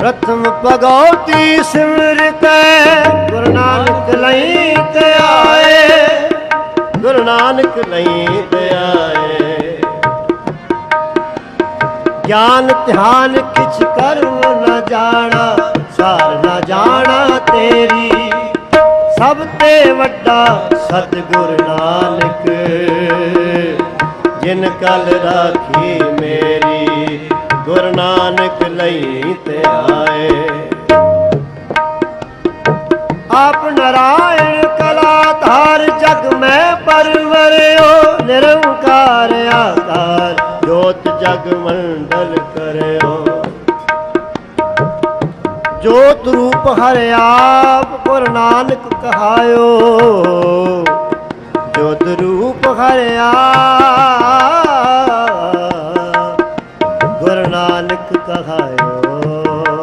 ਪ੍ਰਥਮ ਭਗਉਤੀ ਸਿਮਰਤੈ ਗੁਰੂ ਨਾਨਕ ਲਈ ਤੇ ਆਏ। ਗੁਰੂ ਨਾਨਕ ਲਈ ਤੇ ਆਏ। ਗਿਆਨ ਧਿਆਨ ਕਿਛ ਕਰਮ ਨਾ ਜਾਣਾ, ਸਾਰ ਨ ਜਾਣਾ ਤੇਰੀ। ਸਭ ਤੇ ਵੱਡਾ ਸਤਿਗੁਰ ਨਾਨਕ, ਜਿਨ ਕਲ ਰਾਖੀ ਗੁਰ ਨਾਨਕ ਲਈ ਤੇ ਆਏ। ਆਪ ਨਰਾਇਣ ਕਲਾਧਾਰ ਜਗ ਮੈਂ ਪਰਵਰਿਓ, ਨਿਰੰਕਾਰ ਆਕਾਰ, ਜੋਤ ਜਗ ਮੰਡਲ ਕਰਿਓ। ਜੋਤ ਰੂਪ ਹਰਿ ਆਪ ਗੁਰ ਨਾਨਕ ਕਹਾਇਓ। ਜੋਤ ਰੂਪ ਹਰਿ ਆਪ ਗੁਰੂ ਨਾਨਕ ਕਹਾਇਓ।